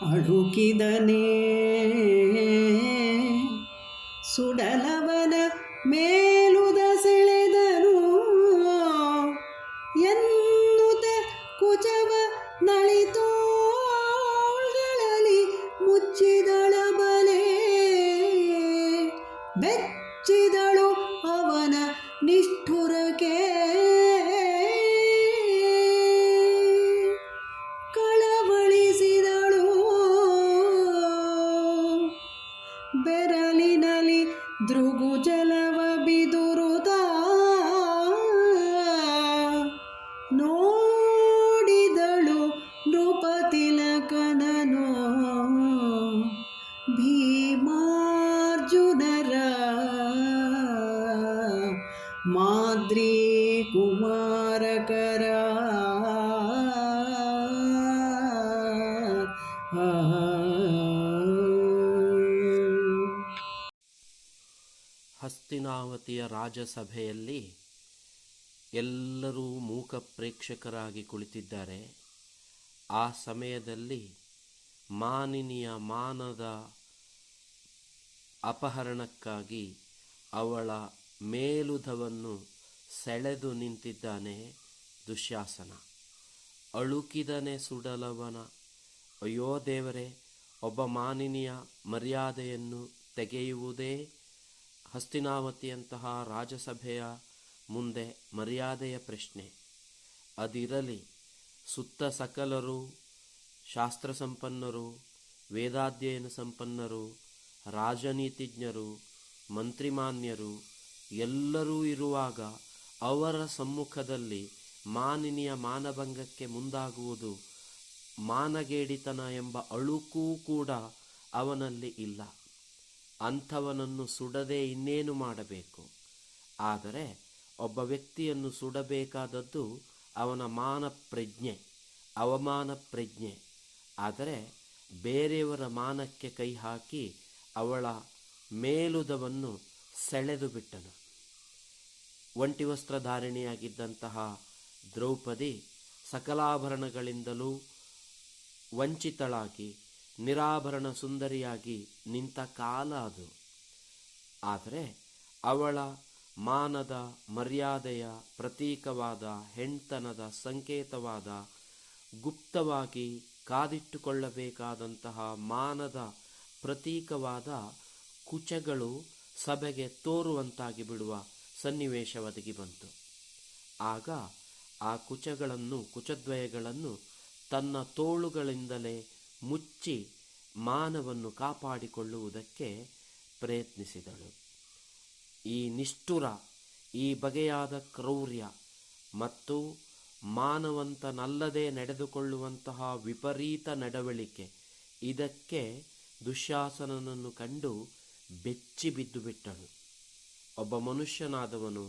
ಅಳುಕಿದನೇ. ಸುಡಲವನ ಮೇಲುದ ಹಸ್ತಿನಾವತಿಯ ರಾಜಸಭೆಯಲ್ಲಿ ಎಲ್ಲರೂ ಮೂಕ ಪ್ರೇಕ್ಷಕರಾಗಿ ಕುಳಿತಿದ್ದಾರೆ. ಆ ಸಮಯದಲ್ಲಿ ಮಾನಿನಿಯ ಮಾನದ ಅಪಹರಣಕ್ಕಾಗಿ ಅವಳ ಮೇಲುಧವನ್ನು ಸೆಳೆದು ನಿಂತಿದ್ದಾನೆ ದುಶ್ಯಾಸನ. ಅಳುಕಿದನೆ ಸುಡಲವನ. ಅಯ್ಯೋ ದೇವರೇ, ಒಬ್ಬ ಮಾನಿನಿಯ ಮರ್ಯಾದೆಯನ್ನು ತೆಗೆಯುವುದೇ ಹಸ್ತಿನಾವತಿಯಂತಹ ರಾಜಸಭೆಯ ಮುಂದೆ ಮರ್ಯಾದೆಯ ಪ್ರಶ್ನೆ. ಅದಿರಲಿ, ಸುತ್ತ ಸಕಲರು ಶಾಸ್ತ್ರ ಸಂಪನ್ನರು ವೇದಾಧ್ಯಯನ ಸಂಪನ್ನರು, ರಾಜನೀತಿಜ್ಞರು, ಮಂತ್ರಿಮಾನ್ಯರು ಎಲ್ಲರೂ ಇರುವಾಗ ಅವರ ಸಮ್ಮುಖದಲ್ಲಿ ಮಾನಿನಿಯ ಮಾನಭಂಗಕ್ಕೆ ಮುಂದಾಗುವುದು ಮಾನಗೇಡಿತನ ಎಂಬ ಅಳುಕೂ ಕೂಡ ಅವನಲ್ಲಿ ಇಲ್ಲ. ಅಂಥವನನ್ನು ಸುಡದೆ ಇನ್ನೇನು ಮಾಡಬೇಕು? ಆದರೆ ಒಬ್ಬ ವ್ಯಕ್ತಿಯನ್ನು ಸುಡಬೇಕಾದದ್ದು ಅವನ ಮಾನ ಪ್ರಜ್ಞೆ ಅವಮಾನ ಪ್ರಜ್ಞೆ. ಆದರೆ ಬೇರೆಯವರ ಮಾನಕ್ಕೆ ಕೈ ಹಾಕಿ ಅವಳ ಮೇಲುದವನ್ನು ಸೆಳೆದು ಬಿಟ್ಟನು ಒಂಟಿ ವಸ್ತ್ರಧಾರಿಣಿಯಾಗಿದ್ದಂತಹ ದ್ರೌಪದಿ ಸಕಲಾಭರಣಗಳಿಂದಲೂ ವಂಚಿತಳಾಗಿ, ನಿರಾಭರಣ ಸುಂದರಿಯಾಗಿ ನಿಂತ ಕಾಲ ಅದು. ಆದರೆ ಅವಳ ಮಾನದ ಮರ್ಯಾದೆಯ ಪ್ರತೀಕವಾದ ಹೆಣ್ತನದ ಸಂಕೇತವಾದ ಗುಪ್ತವಾಗಿ ಕಾದಿಟ್ಟುಕೊಳ್ಳಬೇಕಾದಂತಹ ಮಾನದ ಪ್ರತೀಕವಾದ ಕುಚಗಳು ಸಭೆಗೆ ತೋರುವಂತಾಗಿ ಬಿಡುವ ಸನ್ನಿವೇಶ ಒದಗಿ ಬಂತು. ಆಗ ಆ ಕುಚಗಳನ್ನು, ಕುಚದ್ವಯಗಳನ್ನು ತನ್ನ ತೋಳುಗಳಿಂದಲೇ ಮುಚ್ಚಿ ಮಾನವನ್ನು ಕಾಪಾಡಿಕೊಳ್ಳುವುದಕ್ಕೆ ಪ್ರಯತ್ನಿಸಿದಳು. ಈ ನಿಷ್ಠುರ, ಈ ಬಗೆಯಾದ ಕ್ರೌರ್ಯ ಮತ್ತು ಮಾನವಂತನಲ್ಲದೆ ನಡೆದುಕೊಳ್ಳುವಂತಹ ವಿಪರೀತ ನಡವಳಿಕೆ, ಇದಕ್ಕೆ ದುಶ್ಯಾಸನನನ್ನು ಕಂಡು ಬೆಚ್ಚಿ ಬಿದ್ದು ಬಿಟ್ಟಳು ಒಬ್ಬ ಮನುಷ್ಯನಾದವನು,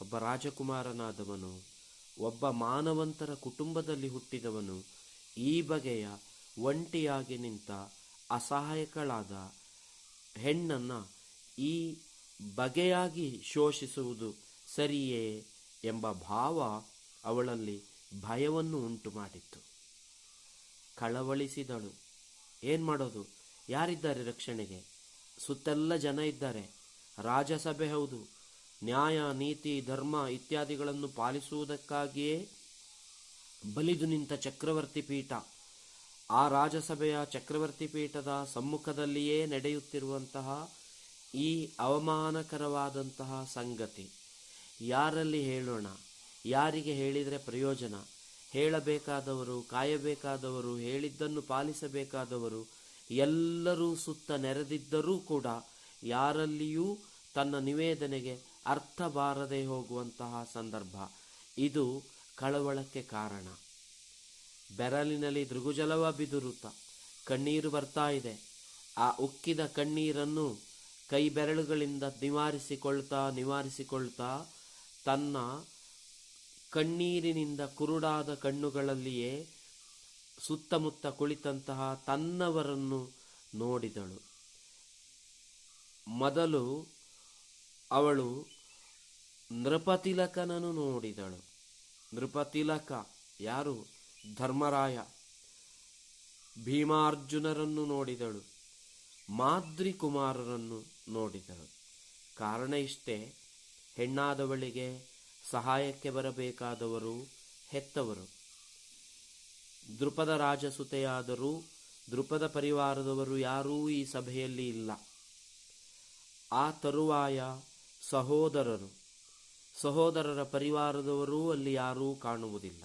ಒಬ್ಬ ರಾಜಕುಮಾರನಾದವನು, ಒಬ್ಬ ಮಾನವಂತರ ಕುಟುಂಬದಲ್ಲಿ ಹುಟ್ಟಿದವನು, ಈ ಬಗೆಯ ಒಂಟಿಯಾಗಿ ನಿಂತ ಅಸಹಾಯಕಳಾದ ಹೆಣ್ಣನ್ನು ಈ ಬಗೆಯಾಗಿ ಶೋಷಿಸುವುದು ಸರಿಯೇ ಎಂಬ ಭಾವ ಅವಳಲ್ಲಿ ಭಯವನ್ನು ಉಂಟು ಮಾಡಿತ್ತು ಕಳವಳಿಸಿದಳು. ಏನು ಮಾಡೋದು ಯಾರಿದ್ದಾರೆ ರಕ್ಷಣೆಗೆ? ಸುತ್ತೆಲ್ಲ ಜನ ಇದ್ದಾರೆ. ರಾಜಸಭೆ ಹೌದು. ನ್ಯಾಯ, ನೀತಿ, ಧರ್ಮ ಇತ್ಯಾದಿಗಳನ್ನು ಪಾಲಿಸುವುದಕ್ಕಾಗಿಯೇ ಬಲಿದು ನಿಂತ ಚಕ್ರವರ್ತಿ ಪೀಠ. ಆ ರಾಜಸಭೆಯ ಚಕ್ರವರ್ತಿ ಪೀಠದ ಸಮ್ಮುಖದಲ್ಲಿಯೇ ನಡೆಯುತ್ತಿರುವಂತಹ ಈ ಅವಮಾನಕರವಾದಂತಹ ಸಂಗತಿ. ಯಾರಲ್ಲಿ ಹೇಳೋಣ? ಯಾರಿಗೆ ಹೇಳಿದರೆ ಪ್ರಯೋಜನ? ಹೇಳಬೇಕಾದವರು, ಕಾಯಬೇಕಾದವರು, ಹೇಳಿದ್ದನ್ನು ಪಾಲಿಸಬೇಕಾದವರು ಎಲ್ಲರೂ ಸುತ್ತ ನೆರೆದಿದ್ದರೂ ಕೂಡ ಯಾರಲ್ಲಿಯೂ ತನ್ನ ನಿವೇದನೆಗೆ ಅರ್ಥ ಬಾರದೆ ಹೋಗುವಂತಹ ಸಂದರ್ಭ. ಇದು ಕಳವಳಕ್ಕೆ ಕಾರಣ. ಬೆರಳಿನಲ್ಲಿ ದೃಗುಜಲವ ಬಿದುರುತ್ತ ಕಣ್ಣೀರು ಬರ್ತಾ ಇದೆ. ಆ ಉಕ್ಕಿದ ಕಣ್ಣೀರನ್ನು ಕೈ ಬೆರಳುಗಳಿಂದ ನಿವಾರಿಸಿಕೊಳ್ತಾ ನಿವಾರಿಸಿಕೊಳ್ತಾ ತನ್ನ ಕಣ್ಣೀರಿನಿಂದ ಕುರುಡಾದ ಕಣ್ಣುಗಳಲ್ಲಿಯೇ ಸುತ್ತಮುತ್ತ ಕುಳಿತಂತಹ ತನ್ನವರನ್ನು ನೋಡಿದಳು. ಮೊದಲು ಅವಳು ನೃಪತಿಲಕನನ್ನು ನೋಡಿದಳು. ನೃಪತಿಲಕ ಯಾರು? ಧರ್ಮರಾಯ. ಭೀಮಾರ್ಜುನರನ್ನು ನೋಡಿದಳು. ಮಾದ್ರಿ ಕುಮಾರರನ್ನು ನೋಡಿದಳು. ಕಾರಣ ಇಷ್ಟೇ, ಹೆಣ್ಣಾದವಳಿಗೆ ಸಹಾಯಕ್ಕೆ ಬರಬೇಕಾದವರು ಹೆತ್ತವರು. ದೃಪದ ರಾಜಸುತೆಯಾದರೂ ದೃಪದ ಪರಿವಾರದವರು ಯಾರೂ ಈ ಸಭೆಯಲ್ಲಿ ಇಲ್ಲ. ಆ ತರುವಾಯ ಸಹೋದರರು. ಸಹೋದರರ ಪರಿವಾರದವರೂ ಅಲ್ಲಿ ಯಾರೂ ಕಾಣುವುದಿಲ್ಲ.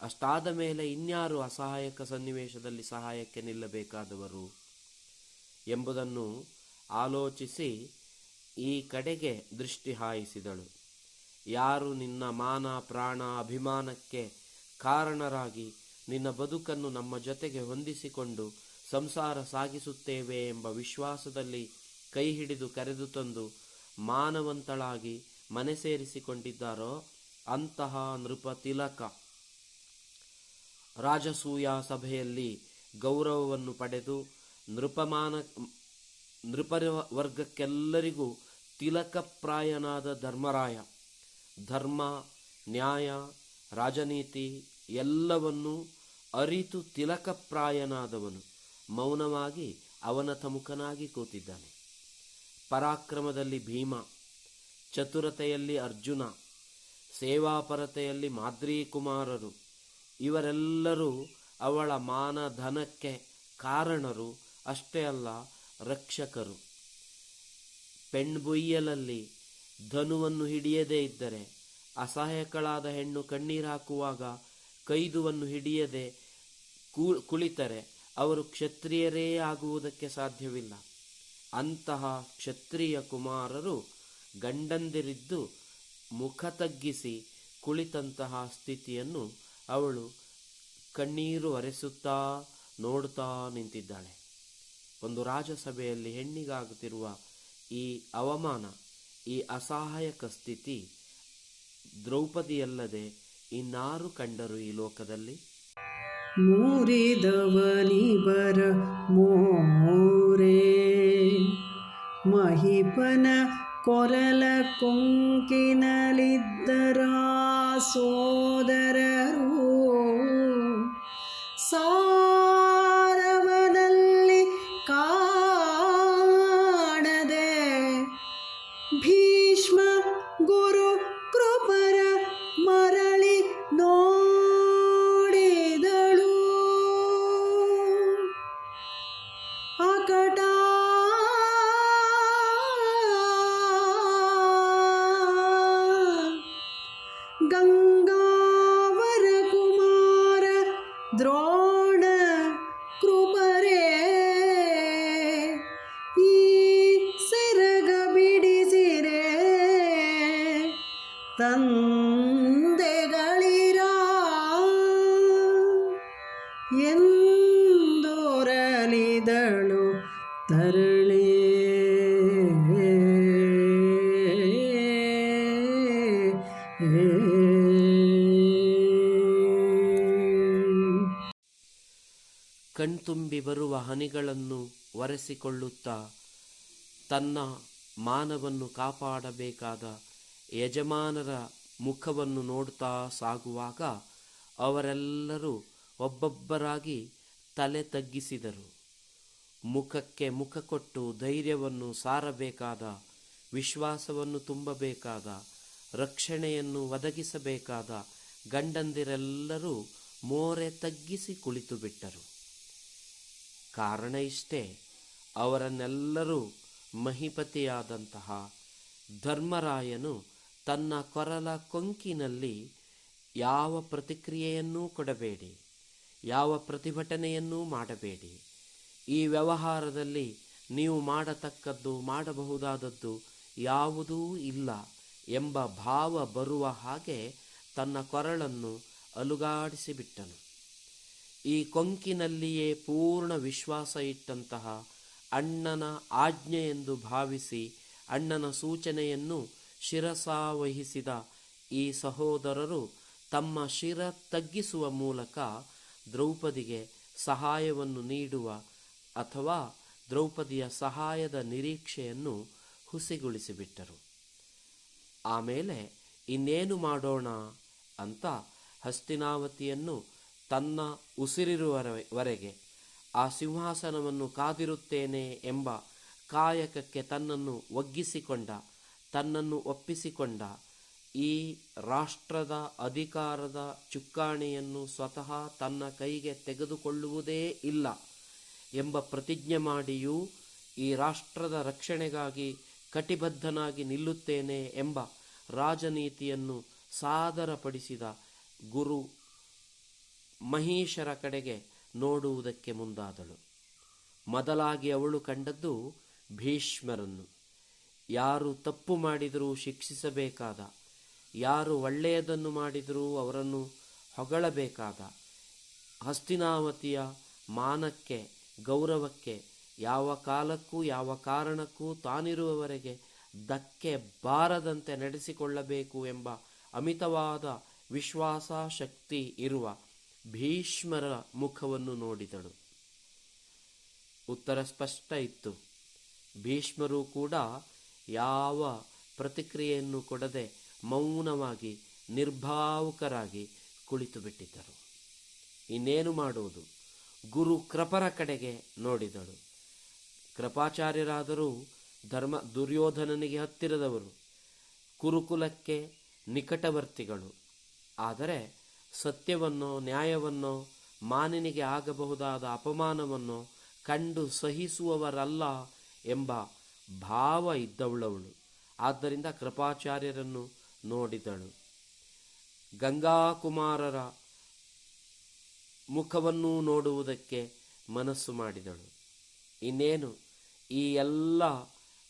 ಅಷ್ಟಾದ ಮೇಲೆ ಇನ್ಯಾರು ಅಸಹಾಯಕ ಸನ್ನಿವೇಶದಲ್ಲಿ ಸಹಾಯಕ್ಕೆ ನಿಲ್ಲಬೇಕಾದವರು ಎಂಬುದನ್ನು ಆಲೋಚಿಸಿ ಈ ಕಡೆಗೆ ದೃಷ್ಟಿ ಹಾಯಿಸಿದಳು. ಯಾರು ನಿನ್ನ ಮಾನ, ಪ್ರಾಣ, ಅಭಿಮಾನಕ್ಕೆ ಕಾರಣರಾಗಿ ನಿನ್ನ ಬದುಕನ್ನು ನಮ್ಮ ಜೊತೆಗೆ ಹೊಂದಿಸಿಕೊಂಡು ಸಂಸಾರ ಸಾಗಿಸುತ್ತೇವೆ ಎಂಬ ವಿಶ್ವಾಸದಲ್ಲಿ ಕೈ ಹಿಡಿದು ಕರೆದು ತಂದು ಮಾನವಂತಳಾಗಿ ಮನೆ ಸೇರಿಸಿಕೊಂಡಿದ್ದಾರೋ ಅಂತಹ ನೃಪ ತಿಲಕ. ರಾಜಸೂಯ ಸಭೆಯಲ್ಲಿ ಗೌರವವನ್ನು ಪಡೆದು ನೃಪಮಾನ ನೃಪ ವರ್ಗಕ್ಕೆಲ್ಲರಿಗೂ ತಿಲಕಪ್ರಾಯನಾದ ಧರ್ಮರಾಯ. ಧರ್ಮ, ನ್ಯಾಯ, ರಾಜನೀತಿ ಎಲ್ಲವನ್ನೂ ಅರಿತು ತಿಲಕಪ್ರಾಯನಾದವನು. ಮೌನವಾಗಿ ಅವನ ತಮುಖನಾಗಿ ಕೂತಿದ್ದಾನೆ. ಪರಾಕ್ರಮದಲ್ಲಿ ಭೀಮ, ಚತುರತೆಯಲ್ಲಿ ಅರ್ಜುನ, ಸೇವಾಪರತೆಯಲ್ಲಿ ಮಾದ್ರಿ ಕುಮಾರರು ಇವರೆಲ್ಲರೂ ಅವಳ ಮಾನ ಧನಕ್ಕೆ ಕಾರಣರು, ಅಷ್ಟೇ ಅಲ್ಲ, ರಕ್ಷಕರು. ಪೆಣ್ಬುಯ್ಯಲಲ್ಲಿ ಧನುವನ್ನು ಹಿಡಿಯದೇ ಇದ್ದರೆ, ಅಸಹಾಯಕಳಾದ ಹೆಣ್ಣು ಕಣ್ಣೀರು ಹಾಕುವಾಗ ಕೈದುವನ್ನು ಹಿಡಿಯದೆ ಕುಳಿತರೆ, ಅವರು ಕ್ಷತ್ರಿಯರೇ ಆಗುವುದಕ್ಕೆ ಸಾಧ್ಯವಿಲ್ಲ. ಅಂತಹ ಕ್ಷತ್ರಿಯ ಕುಮಾರರು ಗಂಡಂದಿರಿದ್ದು ಮುಖ ತಗ್ಗಿಸಿ ಕುಳಿತಂತಹ ಸ್ಥಿತಿಯನ್ನು ಅವಳು ಕಣ್ಣೀರು ಅರೆಸುತ್ತಾ ನೋಡುತ್ತಾ ನಿಂತಿದ್ದಾಳೆ. ಒಂದು ರಾಜಸಭೆಯಲ್ಲಿ ಹೆಣ್ಣಿಗಾಗುತ್ತಿರುವ ಈ ಅವಮಾನ, ಈ ಅಸಹಾಯಕ ಸ್ಥಿತಿ ದ್ರೌಪದಿಯಲ್ಲದೆ ಇನ್ನಾರು ಕಂಡರು ಈ ಲೋಕದಲ್ಲಿ? ಮೂರಿದವನಿಬರ ಮೋರೆ ಮಹಿಪನ ಕೊರಲ ಕೊಂಕಿನಲಿದ್ದರ ಸೋದರರು ಕಣ್ತುಂಬಿ ಬರುವ ಹನಿಗಳನ್ನು ಒರೆಸಿಕೊಳ್ಳುತ್ತಾ ತನ್ನ ಮಾನವನ್ನು ಕಾಪಾಡಬೇಕಾದ ಯಜಮಾನರ ಮುಖವನ್ನು ನೋಡುತ್ತಾ ಸಾಗುವಾಗ ಅವರೆಲ್ಲರೂ ಒಬ್ಬೊಬ್ಬರಾಗಿ ತಲೆ ತಗ್ಗಿಸಿದರು. ಮುಖಕ್ಕೆ ಮುಖ ಕೊಟ್ಟು ಧೈರ್ಯವನ್ನು ಸಾರಬೇಕಾದ, ವಿಶ್ವಾಸವನ್ನು ತುಂಬಬೇಕಾದ, ರಕ್ಷಣೆಯನ್ನು ಒದಗಿಸಬೇಕಾದ ಗಂಡಂದಿರೆಲ್ಲರೂ ಮೋರೆ ತಗ್ಗಿಸಿ ಕುಳಿತು ಬಿಟ್ಟರು ಕಾರಣ ಇಷ್ಟೇ, ಅವರನ್ನೆಲ್ಲರೂ ಮಹಿಪತಿಯಾದಂತಹ ಧರ್ಮರಾಯನು ತನ್ನ ಕೊರಲ ಕೊಂಕಿನಲ್ಲಿ ಯಾವ ಪ್ರತಿಕ್ರಿಯೆಯನ್ನೂ ಕೊಡಬೇಡಿ, ಯಾವ ಪ್ರತಿಭಟನೆಯನ್ನೂ ಮಾಡಬೇಡಿ. ಈ ವ್ಯವಹಾರದಲ್ಲಿ ನೀವು ಮಾಡತಕ್ಕದ್ದು, ಮಾಡಬಹುದಾದದ್ದು ಯಾವುದೂ ಇಲ್ಲ ಎಂಬ ಭಾವ ಬರುವ ಹಾಗೆ ತನ್ನ ಕೊರಳನ್ನು ಅಲುಗಾಡಿಸಿಬಿಟ್ಟನು. ಈ ಕೊಂಕಿನಲ್ಲಿಯೇ ಪೂರ್ಣ ವಿಶ್ವಾಸ ಇಟ್ಟಂತಹ ಅಣ್ಣನ ಆಜ್ಞೆ ಎಂದು ಭಾವಿಸಿ ಅಣ್ಣನ ಸೂಚನೆಯನ್ನು ಶಿರಸಾವಹಿಸಿದ ಈ ಸಹೋದರರು ತಮ್ಮ ಶಿರ ತಗ್ಗಿಸುವ ಮೂಲಕ ದ್ರೌಪದಿಗೆ ಸಹಾಯವನ್ನು ನೀಡುವ ಅಥವಾ ದ್ರೌಪದಿಯ ಸಹಾಯದ ನಿರೀಕ್ಷೆಯನ್ನು ಹುಸಿಗೊಳಿಸಿಬಿಟ್ಟರು. ಆಮೇಲೆ ಇನ್ನೇನು ಮಾಡೋಣ ಅಂತ ಹಸ್ತಿನಾವತಿಯನ್ನು ತನ್ನ ಉಸಿರಿರುವವರೆಗೆ ಆ ಸಿಂಹಾಸನವನ್ನು ಕಾದಿರುತ್ತೇನೆ ಎಂಬ ಕಾಯಕಕ್ಕೆ ತನ್ನನ್ನು ಒಗ್ಗಿಸಿಕೊಂಡ, ತನ್ನನ್ನು ಒಪ್ಪಿಸಿಕೊಂಡ, ಈ ರಾಷ್ಟ್ರದ ಅಧಿಕಾರದ ಚುಕ್ಕಾಣಿಯನ್ನು ಸ್ವತಃ ತನ್ನ ಕೈಗೆ ತೆಗೆದುಕೊಳ್ಳುವುದೇ ಇಲ್ಲ ಎಂಬ ಪ್ರತಿಜ್ಞೆ ಮಾಡಿಯೂ ಈ ರಾಷ್ಟ್ರದ ರಕ್ಷಣೆಗಾಗಿ ಕಟಿಬದ್ಧನಾಗಿ ನಿಲ್ಲುತ್ತೇನೆ ಎಂಬ ರಾಜನೀತಿಯನ್ನು ಸಾದರಪಡಿಸಿದ ಗುರು ಮಹೀಶರ ಕಡೆಗೆ ನೋಡುವುದಕ್ಕೆ ಮುಂದಾದಳು. ಮೊದಲಾಗಿ ಅವಳು ಕಂಡದ್ದು ಭೀಷ್ಮರನ್ನು. ಯಾರು ತಪ್ಪು ಮಾಡಿದರೂ ಶಿಕ್ಷಿಸಬೇಕಾದ, ಯಾರು ಒಳ್ಳೆಯದನ್ನು ಮಾಡಿದರೂ ಅವರನ್ನು ಹೊಗಳಬೇಕಾದ, ಹಸ್ತಿನಾವತಿಯ ಮಾನಕ್ಕೆ, ಗೌರವಕ್ಕೆ, ಯಾವ ಕಾಲಕ್ಕೂ, ಯಾವ ಕಾರಣಕ್ಕೂ ತಾನಿರುವವರೆಗೆ ಧಕ್ಕೆ ಬಾರದಂತೆ ನಡೆಸಿಕೊಳ್ಳಬೇಕು ಎಂಬ ಅಮಿತವಾದ ವಿಶ್ವಾಸ ಶಕ್ತಿ ಇರುವ ಭೀಷ್ಮರ ಮುಖವನ್ನು ನೋಡಿದಳು. ಉತ್ತರ ಸ್ಪಷ್ಟ ಇತ್ತು. ಭೀಷ್ಮರು ಕೂಡ ಯಾವ ಪ್ರತಿಕ್ರಿಯೆಯನ್ನು ಕೊಡದೆ ಮೌನವಾಗಿ, ನಿರ್ಭಾವುಕರಾಗಿ ಕುಳಿತು ಬಿಟ್ಟಿದ್ದರು. ಇನ್ನೇನು ಮಾಡುವುದು? ಗುರು ಕೃಪರ ಕಡೆಗೆ ನೋಡಿದಳು. ಕೃಪಾಚಾರ್ಯರಾದರೂ ಧರ್ಮ ದುರ್ಯೋಧನನಿಗೆ ಹತ್ತಿರದವರು. ಕುರುಕುಲಕ್ಕೆ ನಿಕಟವರ್ತಿಗಳು. ಆದರೆ ಸತ್ಯವನ್ನೋ, ನ್ಯಾಯವನ್ನೋ, ಮಾನಿನಿಗೆ ಆಗಬಹುದಾದ ಅಪಮಾನವನ್ನು ಕಂಡು ಸಹಿಸುವವರಲ್ಲ ಎಂಬ ಭಾವ ಇದ್ದವಳವಳು. ಆದ್ದರಿಂದ ಕೃಪಾಚಾರ್ಯರನ್ನು ನೋಡಿದಳು. ಗಂಗಾಕುಮಾರರ ಮುಖವನ್ನು ನೋಡುವುದಕ್ಕೆ ಮನಸ್ಸು ಮಾಡಿದಳು. ಇನ್ನೇನು, ಈ ಎಲ್ಲ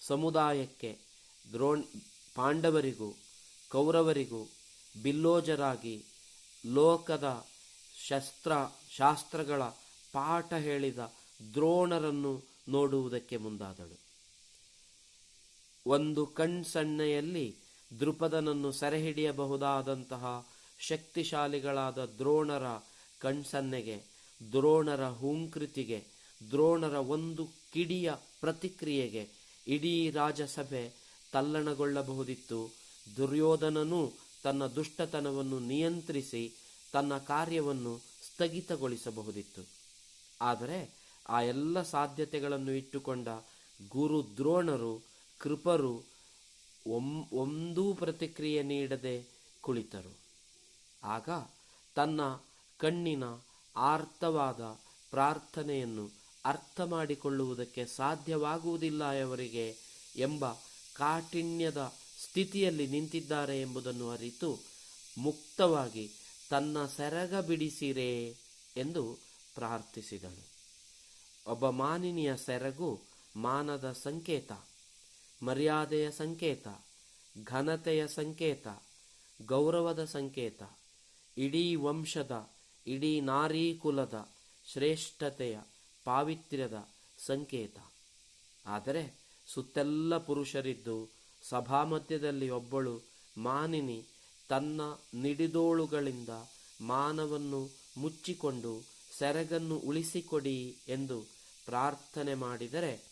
ಸಮುದಾಯಕ್ಕೆ ದ್ರೋಣ್, ಪಾಂಡವರಿಗೂ, ಕೌರವರಿಗೂ ಬಿಲ್ಲೋಜರಾಗಿ ಲೋಕದ ಶಸ್ತ್ರ, ಶಾಸ್ತ್ರಗಳ ಪಾಠ ಹೇಳಿದ ದ್ರೋಣರನ್ನು ನೋಡುವುದಕ್ಕೆ ಮುಂದಾದಳು. ಒಂದು ಕಣ್ಸಣ್ಣೆಯಲ್ಲಿ ದೃಪದನನ್ನು ಸೆರೆಹಿಡಿಯಬಹುದಾದಂತಹ ಶಕ್ತಿಶಾಲಿಗಳಾದ ದ್ರೋಣರ ಕಣ್ಸನ್ನೆಗೆ, ದ್ರೋಣರ ಹೂಂಕೃತಿಗೆ, ದ್ರೋಣರ ಒಂದು ಕಿಡಿಯ ಪ್ರತಿಕ್ರಿಯೆಗೆ ಇಡೀ ರಾಜಸಭೆ ತಲ್ಲಣಗೊಳ್ಳಬಹುದಿತ್ತು. ದುರ್ಯೋಧನನು ತನ್ನ ದುಷ್ಟತನವನ್ನು ನಿಯಂತ್ರಿಸಿ ತನ್ನ ಕಾರ್ಯವನ್ನು ಸ್ಥಗಿತಗೊಳಿಸಬಹುದಿತ್ತು. ಆದರೆ ಆ ಎಲ್ಲ ಸಾಧ್ಯತೆಗಳನ್ನು ಇಟ್ಟುಕೊಂಡ ಗುರು ದ್ರೋಣರು, ಕೃಪರು ಒಂದು ಪ್ರತಿಕ್ರಿಯೆ ನೀಡದೆ ಕುಳಿತರು. ಆಗ ತನ್ನ ಕಣ್ಣಿನ ಆರ್ತವಾದ ಪ್ರಾರ್ಥನೆಯನ್ನು ಅರ್ಥ ಮಾಡಿಕೊಳ್ಳುವುದಕ್ಕೆ ಸಾಧ್ಯವಾಗುವುದಿಲ್ಲ ಅವರಿಗೆ ಎಂಬ ಕಾಠಿಣ್ಯದ ಸ್ಥಿತಿಯಲ್ಲಿ ನಿಂತಿದ್ದಾರೆ ಎಂಬುದನ್ನು ಅರಿತು ಮುಕ್ತವಾಗಿ ತನ್ನ ಸೆರಗ ಬಿಡಿಸಿರೇ ಎಂದು ಪ್ರಾರ್ಥಿಸಿದಳು ಒಬ್ಬ ಮಾನಿನಿಯ ಸೆರಗು ಮಾನದ ಸಂಕೇತ, ಮರ್ಯಾದೆಯ ಸಂಕೇತ, ಘನತೆಯ ಸಂಕೇತ, ಗೌರವದ ಸಂಕೇತ, ಇಡೀ ವಂಶದ, ಇಡೀ ನಾರಿ ಕುಲದ ಶ್ರೇಷ್ಠತೆಯ, ಪಾವಿತ್ರ್ಯದ ಸಂಕೇತ. ಆದರೆ ಸುತ್ತೆಲ್ಲ ಪುರುಷರಿದ್ದು ಸಭಾಮಧ್ಯದಲ್ಲಿ ಒಬ್ಬಳು ಮಾನಿನಿ ತನ್ನ ನಿಡಿದೋಳುಗಳಿಂದ ಮಾನವನ್ನು ಮುಚ್ಚಿಕೊಂಡು ಸೆರಗನ್ನು ಉಳಿಸಿಕೊಡಿ ಎಂದು ಪ್ರಾರ್ಥನೆ ಮಾಡಿದರೆ,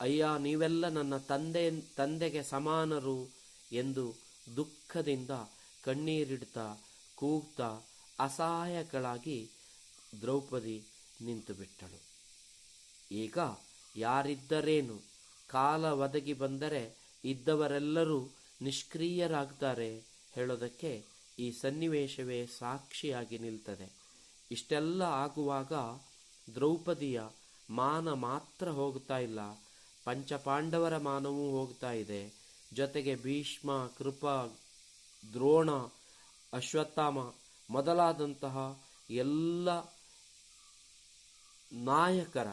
ಅಯ್ಯ, ನೀವೆಲ್ಲ ನನ್ನ ತಂದೆ, ತಂದೆಗೆ ಸಮಾನರು ಎಂದು ದುಃಖದಿಂದ ಕಣ್ಣೀರಿಡ್ತಾ ಕೂಗ್ತಾ ಅಸಹಾಯಕಳಾಗಿ ದ್ರೌಪದಿ ನಿಂತುಬಿಟ್ಟಳು. ಈಗ ಯಾರಿದ್ದರೇನು? ಕಾಲ ಒದಗಿ ಬಂದರೆ ಇದ್ದವರೆಲ್ಲರೂ ನಿಷ್ಕ್ರಿಯರಾಗ್ತಾರೆ ಹೇಳೋದಕ್ಕೆ ಈ ಸನ್ನಿವೇಶವೇ ಸಾಕ್ಷಿಯಾಗಿ ನಿಲ್ತದೆ. ಇಷ್ಟೆಲ್ಲ ಆಗುವಾಗ ದ್ರೌಪದಿಯ ಮಾನ ಮಾತ್ರ ಹೋಗ್ತಾ ಇಲ್ಲ. ಪಂಚಪಾಂಡವರ ಮಾನವೂ ಹೋಗ್ತಾ ಇದೆ. ಜೊತೆಗೆ ಭೀಷ್ಮ, ಕೃಪ, ದ್ರೋಣ, ಅಶ್ವತ್ಥಾಮ ಮೊದಲಾದಂತಹ ಎಲ್ಲ ನಾಯಕರ,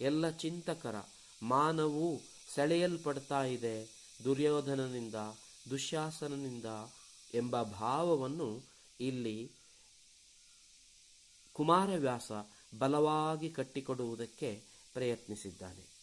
ಎಲ್ಲ ಚಿಂತಕರ ಮಾನವೂ ಸೆಳೆಯಲ್ಪಡ್ತಾ ಇದೆ. ದುರ್ಯೋಧನನಿಂದ ದುಶ್ಯಾಸನನಿಂದ ಎಂಬ ಭಾವವನ್ನು ಇಲ್ಲಿ ಕುಮಾರವ್ಯಾಸ ಬಲವಾಗಿ ಕಟ್ಟಿಕೊಡುವುದಕ್ಕೆ ಪ್ರಯತ್ನಿಸಿದ್ದಾನೆ.